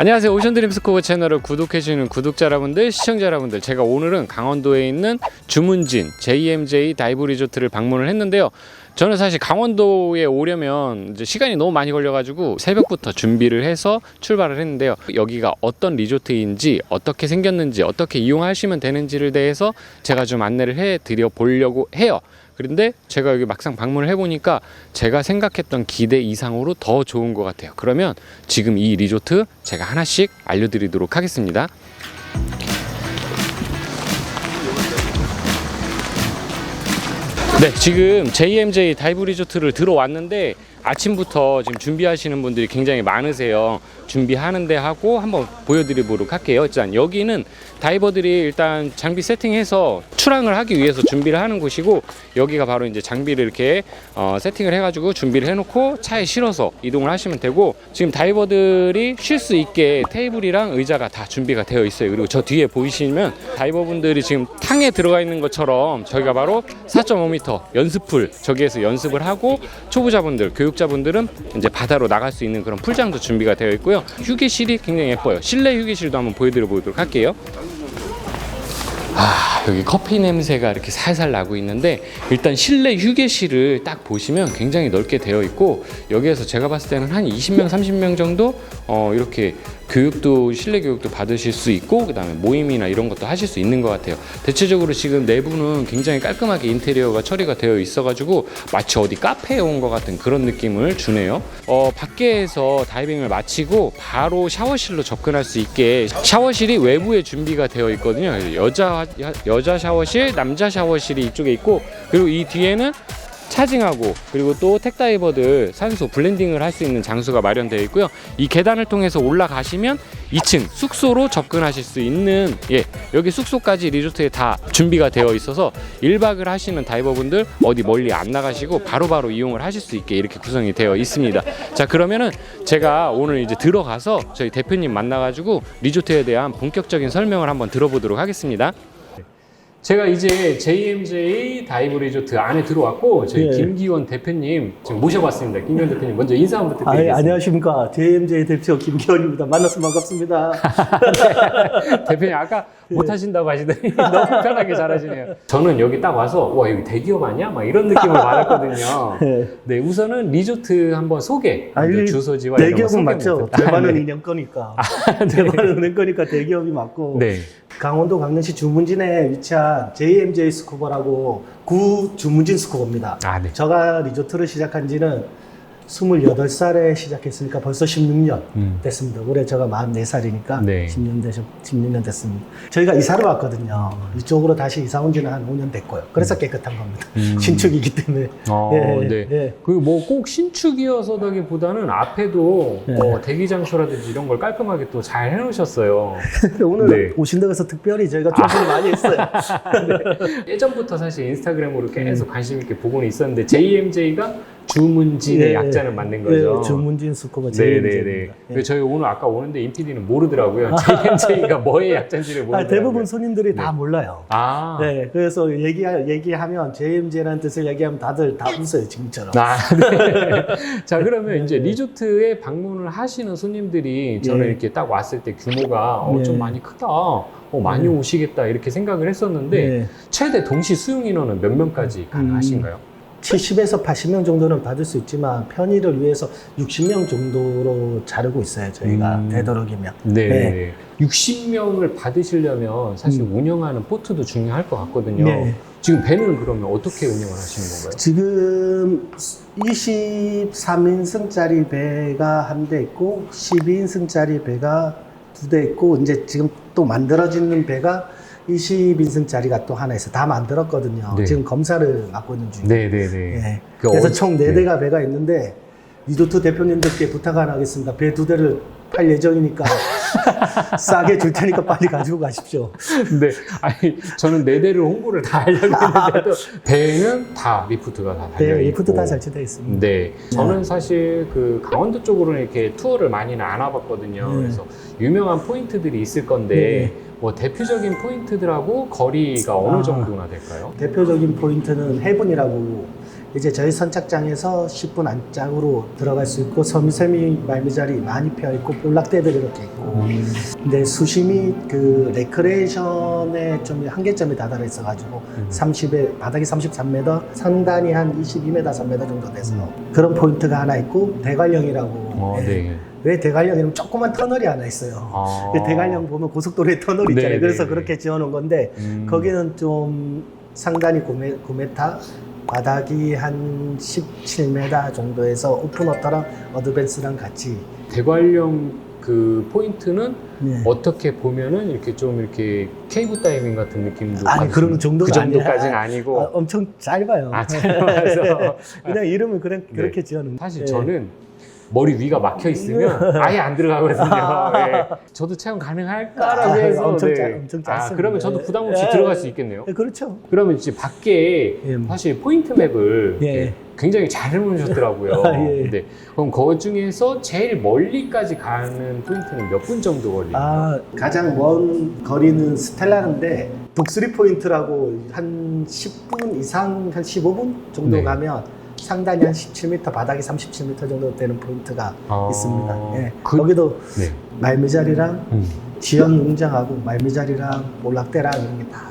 안녕하세요. 오션드림스코어 채널을 구독해주시는 구독자 여러분들 시청자 여러분들. 제가 오늘은 강원도에 있는 주문진 JMJ 다이브 리조트를 방문을 했는데요. 저는 사실 강원도에 오려면 시간이 너무 많이 걸려가지고 새벽부터 준비를 해서 출발을 했는데요. 여기가 어떤 리조트인지 어떻게 생겼는지 어떻게 이용하시면 되는지를 대해서 제가 좀 안내를 해드려 보려고 해요 그런데 제가 여기 막상 방문을 해보니까 제가 생각했던 기대 이상으로 더 좋은 것 같아요. 그러면 지금 이 리조트 제가 하나씩 알려드리도록 하겠습니다. 네, 지금 JMJ 다이브 리조트를 들어왔는데 아침부터 지금 준비하시는 분들이 굉장히 많으세요. 준비하는데 하고 한번 보여드리도록 할게요. 일단 여기는 다이버들이 일단 장비 세팅해서 출항을 하기 위해서 준비를 하는 곳이고 여기가 바로 이제 장비를 이렇게 어, 세팅을 해가지고 준비를 해놓고 차에 실어서 이동을 하시면 되고 지금 다이버들이 쉴 수 있게 테이블이랑 의자가 다 준비가 되어 있어요. 그리고 저 뒤에 보이시면 다이버분들이 지금 탕에 들어가 있는 것처럼 저희가 바로 4.5m 연습풀 저기에서 연습을 하고 초보자분들 교육 자분들은 이제 바다로 나갈 수 있는 그런 풀장도 준비가 되어 있고요. 휴게실이 굉장히 예뻐요. 실내 휴게실도 한번 보여드려 보도록 할게요. 아, 여기 커피 냄새가 이렇게 살살 나고 있는데 일단 실내 휴게실을 딱 보시면 굉장히 넓게 되어 있고 여기에서 제가 봤을 때는 한 20명, 30명 정도 어, 이렇게 교육도 실내 교육도 받으실 수 있고 그다음에 모임이나 이런 것도 하실 수 있는 것 같아요. 대체적으로 지금 내부는 굉장히 깔끔하게 인테리어가 처리가 되어 있어가지고 마치 어디 카페에 온 것 같은 그런 느낌을 주네요. 어, 밖에서 다이빙을 마치고 바로 샤워실로 접근할 수 있게 샤워실이 외부에 준비가 되어 있거든요. 여자 여자 샤워실, 남자 샤워실이 이쪽에 있고 그리고 이 뒤에는 차징하고 그리고 또 택다이버들 산소 블렌딩을 할 수 있는 장소가 마련되어 있고요. 이 계단을 통해서 올라가시면 2층 숙소로 접근하실 수 있는 예 여기 숙소까지 리조트에 다 준비가 되어 있어서 1박을 하시는 다이버분들 어디 멀리 안 나가시고 바로바로 이용을 하실 수 있게 이렇게 구성이 되어 있습니다. 자 그러면은 제가 오늘 이제 들어가서 저희 대표님 만나가지고 리조트에 대한 본격적인 설명을 한번 들어보도록 하겠습니다. 제가 이제 JMJ 다이브 리조트 안에 들어왔고 저희 예. 김기원 대표님 지금 모셔봤습니다. 김기원 대표님 먼저 인사 한번 아, 예, 부탁드리겠습니다. 안녕하십니까. JMJ 대표 김기원입니다. 만나서 반갑습니다. 대표님 아까 예. 못하신다고 하시더니 너무 편하게 잘하시네요. 저는 여기 딱 와서 와 여기 대기업 아니야? 막 이런 느낌을 받았거든요. 예. 네 우선은 리조트 한번 소개, 아, 먼저 이 주소지와 이런 거 대기업은 소개 맞죠. 부탁- 대만은 아, 네. 인형 거니까. 대만은 은행 거니까 대기업이 맞고. 네. 강원도 강릉시 주문진에 위치한 JMJ 스쿠버라고 구 주문진 스쿠버입니다. 아 네. 저가 리조트를 시작한 지는 28살에 시작했으니까 벌써 16년 음. 됐습니다. 올해 제가 44살이니까 네. 10년 되셨, 16년 됐습니다. 저희가 이사를 왔거든요. 이쪽으로 다시 이사 온 지는 한 5년 됐고요. 그래서 깨끗한 겁니다. 음. 신축이기 때문에. 어, 예, 네. 예. 그뭐꼭 신축이어서다기보다는 앞에도 네. 어, 대기 장소라든지 이런 걸 깔끔하게 또 잘 해놓으셨어요. 오늘 네. 오신다고 해서 특별히 저희가 준비를 많이 했어요. 예전부터 사실 인스타그램으로 계속 관심 있게 보고는 있었는데 JMJ가 주문진의 예, 약자는 맞는 거죠. 예, 주문진 스쿠버 네네네. JMJ입니다. 그 저희 오늘 아까 오는데 인피디는 모르더라고요. JMJ가 뭐의 약자인지를 아, 모르더라고요. 대부분 손님들이 다 네. 몰라요. 아. 네, 그래서 얘기 얘기하면 JMJ라는 뜻을 얘기하면 다들 다 웃어요 지금처럼. 아, 네. 자, 그러면 네. 이제 리조트에 방문을 하시는 손님들이 저는 네. 이렇게 딱 왔을 때 규모가 어, 네. 좀 많이 크다. 어, 많이 네. 오시겠다. 이렇게 생각을 했었는데 네, 최대 동시 수용 인원은 몇 명까지 가능하신가요? 70에서 80명 정도는 받을 수 있지만 편의를 위해서 60명 정도로 자르고 있어요 저희가 음. 되도록이면. 네. 네. 60명을 받으시려면 사실 음. 운영하는 포트도 중요할 것 같거든요. 네. 지금 배는 그러면 어떻게 운영을 하시는 건가요? 지금 23인승짜리 배가 한 대 있고 12인승짜리 배가 두 대 있고 이제 지금 또 만들어지는 배가 20인승짜리가 또 하나 있어. 다 만들었거든요. 네. 지금 검사를 맡고 있는 중이에요. 네네네. 예. 그 그래서 어- 총 네. 네대가 배가 있는데 리조트 대표님들께 부탁 하나 하겠습니다. 배 두 대를 팔 예정이니까 싸게 줄 테니까 빨리 가지고 가십시오. 네, 아니 저는 네 대를 홍보를 다 하려고 했는데도 배는 다 리프트가 다 달려 네, 있고. 리프트 다 설치되어 있습니다. 네, 저는 사실 그 강원도 쪽으로는 이렇게 투어를 많이는 안 와봤거든요. 네. 그래서 유명한 포인트들이 있을 건데 네. 뭐 대표적인 포인트들하고 거리가 어느 아. 정도나 될까요? 대표적인 포인트는 해븐이라고 이제 저희 선착장에서 10분 안짝으로 들어갈 수 있고 섬세미 말미잘이 많이 피어 있고 볼락대들이 이렇게 있고 근데 수심이 그 레크레이션의 좀 한계점에 다다라 있어가지고 음. 30에 바닥이 33m 상단이 한 22m 3m 정도 돼서 그런 포인트가 하나 있고 대관령이라고 어, 예. 네. 왜 대관령이면 조그만 터널이 하나 있어요 아. 그 대관령 보면 고속도로에 터널 있잖아요 네, 그래서 네, 그렇게 지어놓은 건데 음. 거기는 좀 상단이 9m, 9m 바닥이 한 17m 정도에서 오픈워터랑 어드밴스랑 같이 대관령 그 포인트는 네. 어떻게 보면은 이렇게 좀 이렇게 케이브 다이빙 같은 느낌도 아니, 그런 수- 정도가 그 정도까지는 아니야. 아니고 아, 엄청 짧아요. 아, 짧아서. 그냥 이름을 그래, 네. 그렇게 지어놓은 사실 예. 저는 머리 위가 막혀 있으면 아예 안 들어가거든요. 예. 저도 체험 가능할까라고 아, 해서 엄청 네. 짧- 엄청 아, 짧습니다. 그러면 저도 부담 없이 예. 들어갈 수 있겠네요. 네, 그렇죠. 그러면 이제 밖에 예. 사실 포인트 맵을 예. 이렇게 굉장히 잘 해놓으셨더라고요. 아, 예. 네. 그럼 그 중에서 제일 멀리까지 가는 포인트는 몇 분 정도 걸리나요? 아, 가장 먼 거리는 스텔라인데 독수리 포인트라고 한 10분 이상 한 15분 정도 네. 가면 상단이 한 17m 바닥이 37m 정도 되는 포인트가 아, 있습니다. 예. 그- 거기도 네. 말미잘이랑 음. 지연 웅장하고 말미잘이랑 볼락대랑 이런 게 다 다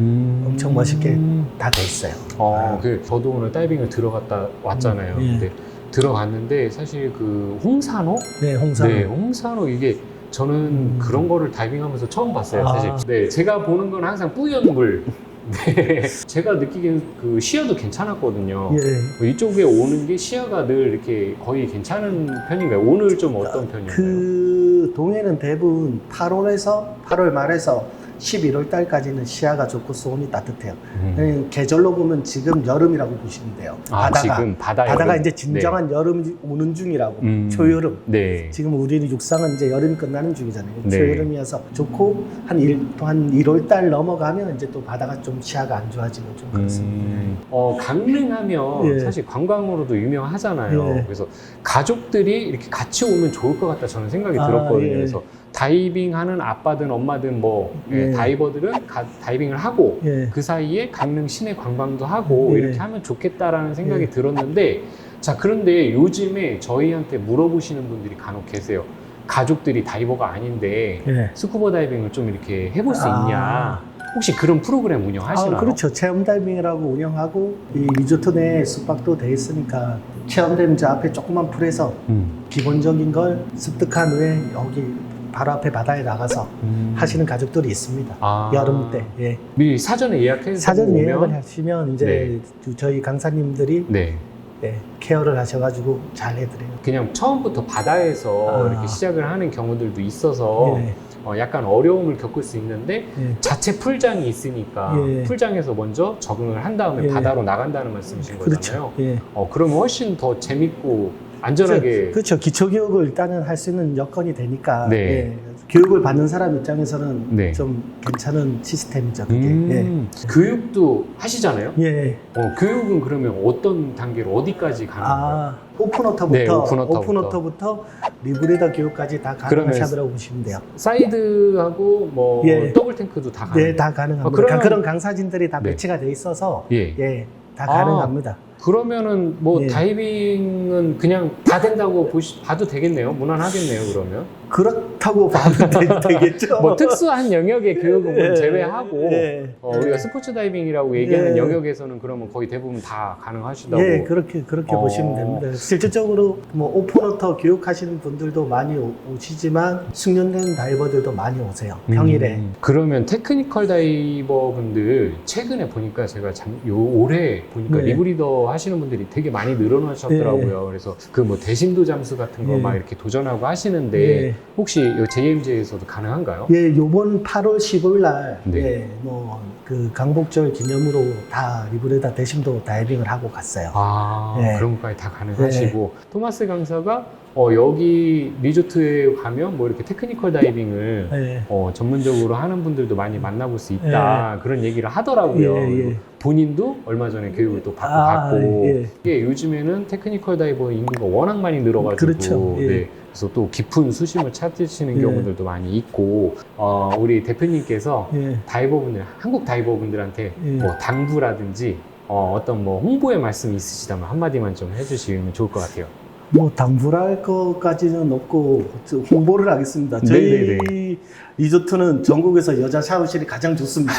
음. 엄청 멋있게 돼 있어요. 어, 그 저도 오늘 다이빙을 들어갔다 왔잖아요. 음, 예. 근데 들어갔는데 사실 그 홍산호? 네, 홍산. 네, 홍산호 이게 저는 음. 그런 거를 다이빙하면서 처음 봤어요. 아. 사실. 네, 제가 보는 건 항상 뿌연 물. 네, 제가 느끼기엔 그 시야도 괜찮았거든요. 예. 뭐 이쪽에 오는 게 시야가 늘 이렇게 거의 괜찮은 편인가요? 오늘 좀 어떤 편이었나요? 그 동해는 대부분 8월에서 8월 말에서 11월 달까지는 시야가 좋고 수온이 따뜻해요. 음. 네, 계절로 보면 지금 여름이라고 보시면 돼요. 아, 바다가 지금 바다 바다가 여름. 이제 진정한 여름이 오는 중이라고. 네. 음. 초여름. 네. 지금 우리는 육상은 이제 여름이 끝나는 중이잖아요. 네. 초여름이어서 좋고 한 일, 또한 1월 달 넘어가면 이제 또 바다가 좀 시야가 안 좋아지고 좀 그렇습니다. 음, 어, 강릉하면 예. 사실 관광으로도 유명하잖아요. 예. 그래서 가족들이 이렇게 같이 오면 좋을 것 같다 저는 생각이 아, 들었거든요. 예. 그래서 다이빙 하는 아빠든 엄마든 뭐 예, 예. 다이버들은 가- 다이빙을 하고 예. 그 사이에 강릉 시내 관광도 하고 예. 이렇게 하면 좋겠다라는 생각이 예. 들었는데 자 그런데 요즘에 저희한테 물어보시는 분들이 간혹 계세요. 가족들이 다이버가 아닌데 예. 스쿠버 다이빙을 좀 이렇게 해볼 수 아. 있냐? 혹시 그런 프로그램 운영하시나요? 아, 그렇죠. 체험 다이빙이라고 운영하고 이 리조트 내에 숙박도 돼 있으니까 체험되면 저 앞에 조그만 풀에서 음. 기본적인 걸 습득한 후에 여기 바로 앞에 바다에 나가서 음. 하시는 가족들이 있습니다. 아. 여름 때. 예. 미리 사전에 예약해서 사전 예약을 하시면 이제 저희 강사님들이 네 예, 케어를 하셔가지고 잘 해드려요. 그냥 처음부터 바다에서 아. 이렇게 시작을 하는 경우들도 있어서 예, 어, 약간 어려움을 겪을 수 있는데 예. 자체 풀장이 있으니까 예. 풀장에서 먼저 적응을 한 다음에 예. 바다로 나간다는 말씀이신 그렇죠. 거잖아요. 예. 어, 그러면 훨씬 더 재밌고 안전하게 그렇죠. 기초 교육을 일단은 할 수 있는 여건이 되니까 네. 예. 교육을 받는 사람 입장에서는 네. 좀 괜찮은 시스템이죠. 그게. 음, 교육도 하시잖아요. 예. 예. 어, 교육은 그러면 어떤 단계로 어디까지 가는 건가요? 아, 오픈워터부터 네, 오픈워터부터. 오픈워터부터 리브레더 교육까지 다 그러면 가능하시더라고 보시면 돼요. 사이드하고 뭐 예. 더블 탱크도 다 가능. 네, 다 가능합니다. 아, 그러면- 그런 강사진들이 다 네. 배치가 돼 있어서 예. 예, 다 아. 가능합니다. 그러면은 뭐 예. 다이빙은 그냥 다 된다고 보시, 봐도 되겠네요. 무난하겠네요. 그러면 그렇다고 봐도 되, 겠죠 뭐 특수한 영역의 교육은 뭐 제외하고 예. 어, 우리가 스포츠 다이빙이라고 얘기하는 예. 영역에서는 그러면 거의 대부분 다 가능하시다고. 예, 그렇게 그렇게 어. 보시면 됩니다. 실질적으로 뭐 오픈워터 교육하시는 분들도 많이 오, 오시지만 숙련된 다이버들도 많이 오세요. 평일에. 음, 그러면 테크니컬 다이버 분들 최근에 보니까 제가 참, 요 올해 보니까 네. 리브리더 하시는 분들이 되게 많이 늘어나셨더라고요. 그래서 그 뭐 대심도 잠수 같은 거 네. 막 이렇게 도전하고 하시는데 예. 혹시 이 JMJ에서도 가능한가요? 예, 요번 8월 15일 날, 네. 예, 뭐, 그 강복절 기념으로 다 리브레다 대심도 다이빙을 하고 갔어요. 아 네. 그런 것까지 다 가능하시고 토마스 강사가 어, 여기 리조트에 가면 뭐 이렇게 테크니컬 다이빙을 예. 어, 전문적으로 하는 분들도 많이 만나볼 수 있다 그런 얘기를 하더라고요. 예, 예. 본인도 얼마 전에 교육을 또 받고 아, 갔고 예. 이게 요즘에는 테크니컬 다이버 인구가 워낙 많이 늘어가지고 그렇죠. 예. 네, 그래서 또 깊은 수심을 찾으시는 예. 경우들도 많이 있고 어, 우리 대표님께서 예. 다이버분들 한국 다이버분들한테 예. 뭐 당부라든지 어, 어떤 뭐 홍보의 말씀 있으시다면 한마디만 좀 해주시면 좋을 것 같아요. 뭐 당부할 것까지는 없고 저 홍보를 하겠습니다. 저희 네네네. 리조트는 전국에서 여자 샤워실이 가장 좋습니다.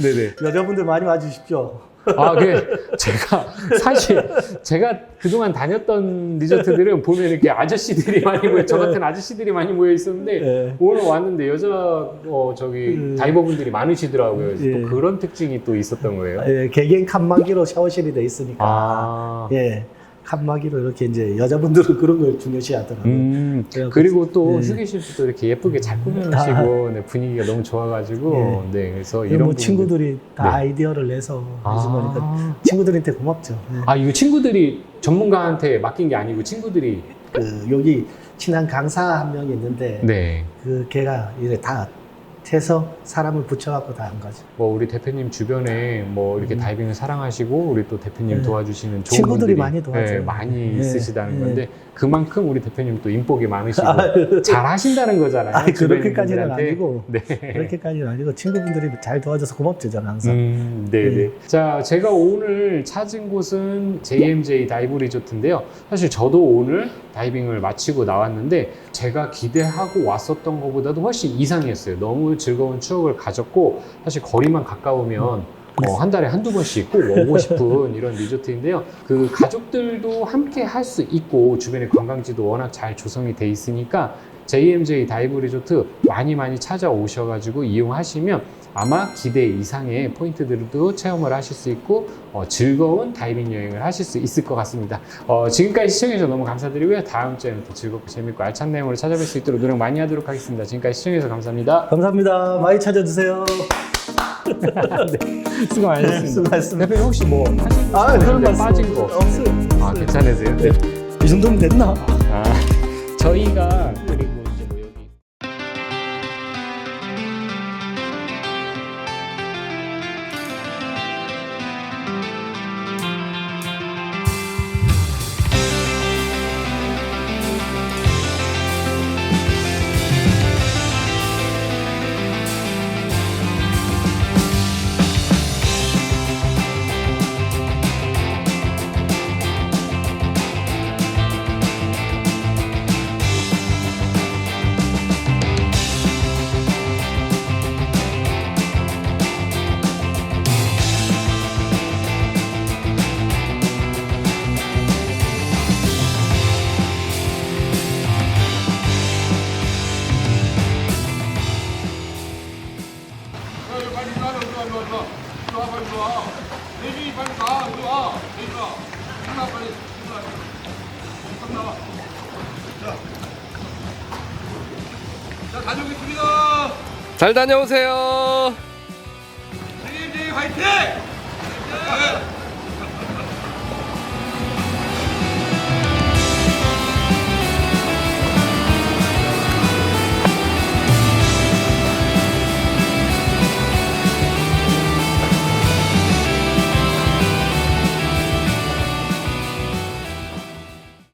네네. 여자분들 많이 와주십시오. 아, 그 제가 사실 제가 그동안 다녔던 리조트들은 보면 이렇게 아저씨들이 많이 모여 저 같은 아저씨들이 많이 모여 있었는데 예. 오늘 왔는데 여자 어 저기 음. 다이버분들이 많으시더라고요. 예. 또 그런 특징이 또 있었던 거예요. 예, 개개인 칸막이로 샤워실이 돼 있으니까 아. 예, 칸막이로 이렇게 이제 여자분들은 그런 걸 중요시 하더라고요. 음, 그래갖고- 그리고 또 네. 휴게실도 이렇게 예쁘게 잘 꾸며놓으시고 네, 분위기가 너무 좋아가지고 네, 그래서 이런 뭐 친구들이 다 네. 아이디어를 내서 해주니까 아, 친구들한테 고맙죠. 예. 아 이거 친구들이 전문가한테 맡긴 게 아니고 친구들이 그 여기 친한 강사 한 명이 있는데 네. 그 걔가 이제 다 해서 사람을 붙여갖고 다 한 거죠. 뭐 우리 대표님 주변에 뭐 이렇게 음. 다이빙을 사랑하시고 우리 또 대표님 네. 도와주시는 좋은 친구들이 분들이 많이 도와줘요. 네, 많이 네. 있으시다는 네. 건데 그만큼 우리 대표님 또 인복이 많으시고 아, 잘 하신다는 거잖아요. 주변 그렇게까지는. 아니고 네. 그렇게까지는 아니고 친구분들이 잘 도와줘서 고맙죠 저는 항상. 음, 네네. 네. 자, 제가 오늘 찾은 곳은 JMJ 다이브 리조트인데요. 사실 저도 오늘 다이빙을 마치고 나왔는데 제가 기대하고 왔었던 것보다도 훨씬 이상이었어요. 너무 즐거운 추억을 가졌고 사실 거리만 가까우면 어, 한 달에 한두 번씩 꼭 오고 싶은 이런 리조트인데요. 그 가족들도 함께 할 수 있고 주변에 관광지도 워낙 잘 조성이 돼 있으니까 JMJ 다이브 리조트 많이 많이 찾아오셔가지고 이용하시면 아마 기대 이상의 포인트들도 체험을 하실 수 있고 어, 즐거운 다이빙 여행을 하실 수 있을 것 같습니다. 어, 지금까지 시청해주셔서 너무 감사드리고요. 다음 주에는 또 즐겁고 재밌고 알찬 내용으로 찾아뵐 수 있도록 노력 많이 하도록 하겠습니다. 지금까지 시청해주셔서 감사합니다. 감사합니다. 많이 찾아주세요. 수고 많으셨습니다. 수고하셨습니다. 대표님 혹시 뭐 하신 아, 그런 그런 말씀 빠진 거 없어요. 아 괜찮으세요? 네. 이 정도면 됐나? 아, 저희가 다녀오겠습니다. 잘 다녀오세요. JMJ 화이팅! 네.